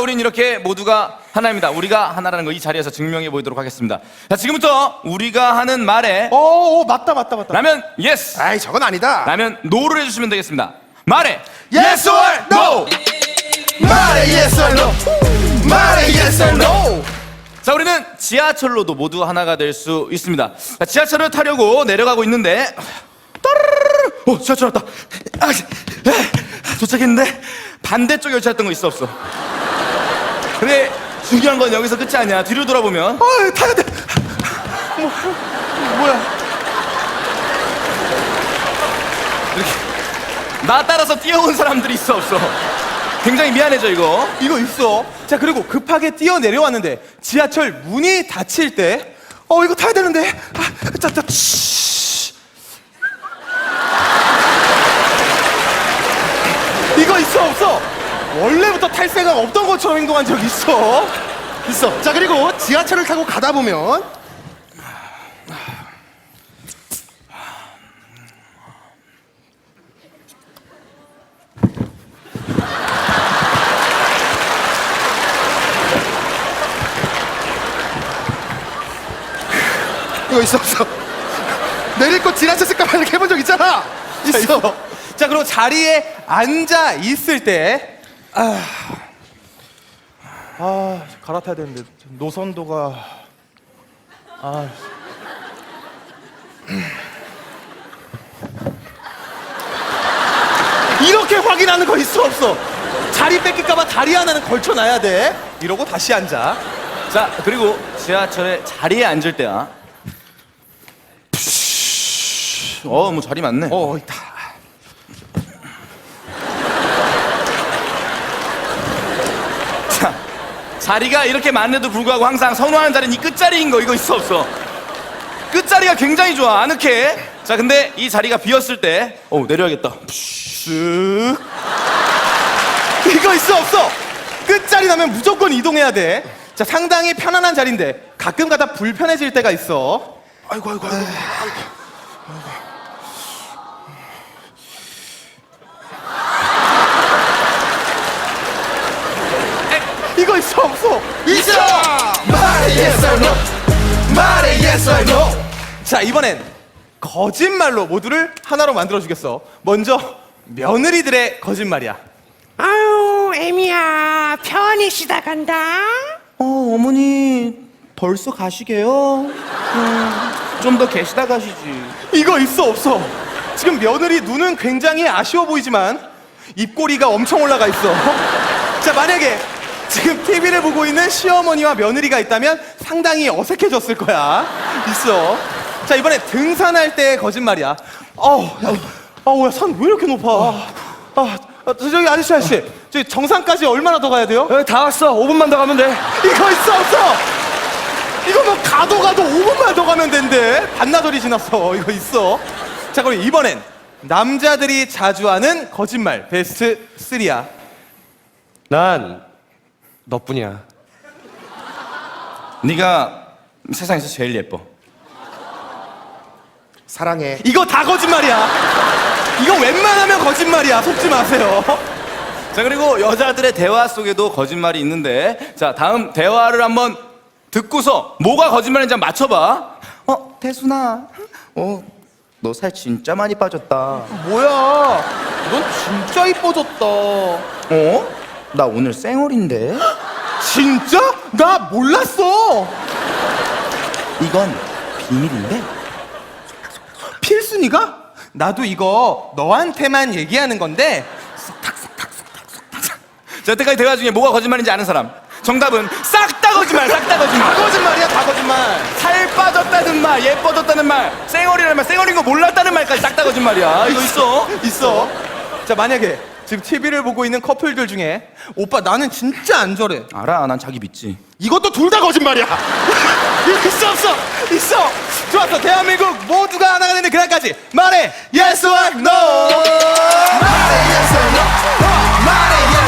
우린 이렇게 모두가 하나입니다. 우리가 하나라는 거 이 자리에서 증명해 보이도록 하겠습니다. 자, 지금부터 우리가 하는 말에 어, 어 맞다 맞다 맞다. 라면 yes, 아이 저건 아니다. 라면 no를 해주시면 되겠습니다. 말에 Yes or no? 말해 yes or no? 말해 yes or no? 자, 우리는 지하철로도 모두 하나가 될 수 있습니다. 자, 지하철을 타려고 내려가고 있는데, 따르르르, 어, 지하철 왔다. 아, 에, 도착했는데 반대쪽 열차였던 거 있어 없어. 근데 중요한 건 여기서 끝이 아니야. 뒤로 돌아보면 아 타야 돼. 뭐 뭐야? 나 따라서 뛰어온 사람들이 있어 없어. 굉장히 미안해져 이거. 이거 있어. 자 그리고 급하게 뛰어 내려왔는데 지하철 문이 닫힐 때, 어 이거 타야 되는데. 아, 자자. 이거 있어 없어? 원래부터 탈 생각 없던 것처럼 행동한 적 있어? 있어. 자 그리고 지하철을 타고 가다 보면 이거 있어 없어? 내릴 거 지나쳤을까 봐 이렇게 해본 적 있잖아. 있어. 자 그리고 자리에 앉아 있을 때, 아, 아 갈아타야 되는데 노선도가, 아. 이렇게 확인하는 거 있어 없어? 자리 뺏길까봐 다리 하나는 걸쳐놔야 돼. 이러고 다시 앉아. 자, 그리고 지하철에 자리에 앉을 때야. 어, 뭐 자리 많네. 어 있다. 자리가 이렇게 많은데도 불구하고 항상 선호하는 자리는 이 끝자리인 거 이거 있어 없어? 끝자리가 굉장히 좋아 아늑해. 자, 근데 이 자리가 비었을 때, 어 내려야겠다. 쓱. 이거 있어 없어? 끝자리 나면 무조건 이동해야 돼. 자 상당히 편안한 자리인데 가끔 가다 불편해질 때가 있어. 아이고 아이고 아이고. 에, 이 거 있어 없어? 있어. 말해 yes or no. 말해 yes or no. 자 이번엔 거짓말로 모두를 하나로 만들어 주겠어. 먼저 며느리들의 거짓말이야. 아유, 애미야, 편히 쉬다 간다. 어 어머니 벌써 가시게요? 좀 더 계시다 가시지. 이거 있어 없어? 지금 며느리 눈은 굉장히 아쉬워 보이지만 입꼬리가 엄청 올라가 있어. 자 만약에 지금 TV를 보고 있는 시어머니와 며느리가 있다면 상당히 어색해졌을 거야. 있어. 자 이번에 등산할 때의 거짓말이야. 어우, 야, 어우, 야, 산 왜 이렇게 높아? 아, 아, 저, 저기 아저씨 아저씨, 저기 정상까지 얼마나 더 가야 돼요? 다 왔어. 5분만 더 가면 돼. 이거 있어 없어? 이거 뭐 가도 가도 5분만 더 가면 된대 반나절이 지났어 이거 있어 자 그럼 이번엔 남자들이 자주 하는 거짓말 베스트 3야 난 너뿐이야. 네가 세상에서 제일 예뻐. 사랑해. 이거 다 거짓말이야. 이거 웬만하면 거짓말이야. 속지 마세요. 자 그리고 여자들의 대화 속에도 거짓말이 있는데 자 다음 대화를 한번 듣고서 뭐가 거짓말인지 한번 맞춰봐. 어 태순아. 어너 살 진짜 많이 빠졌다. 뭐야? 넌 진짜 이뻐졌다. 어? 나 오늘 쌩얼인데 진짜? 나 몰랐어. 이건 비밀인데? 필순이가? 나도 이거 너한테만 얘기하는 건데. 자 여태까지 대화 중에 뭐가 거짓말인지 아는 사람. 정답은 싹 다 거짓말 싹 다 다 거짓말. 거짓말이야 다 거짓말. 살 빠졌다는 말 예뻐졌다는 말 쌩얼이라는 말 쌩얼인 거 몰랐다는 말까지 싹 다 거짓말이야. 이거 있어? 있어. 자 만약에 지금 TV를 보고 있는 커플들 중에 오빠 나는 진짜 안 저래. 알아 난 자기 믿지 이것도 둘 다 거짓말이야. 있어 없어 있어. 좋았어 대한민국 모두가 하나가 되는 그날까지 말해 yes or no. 말해 yes or no. 말해 yes.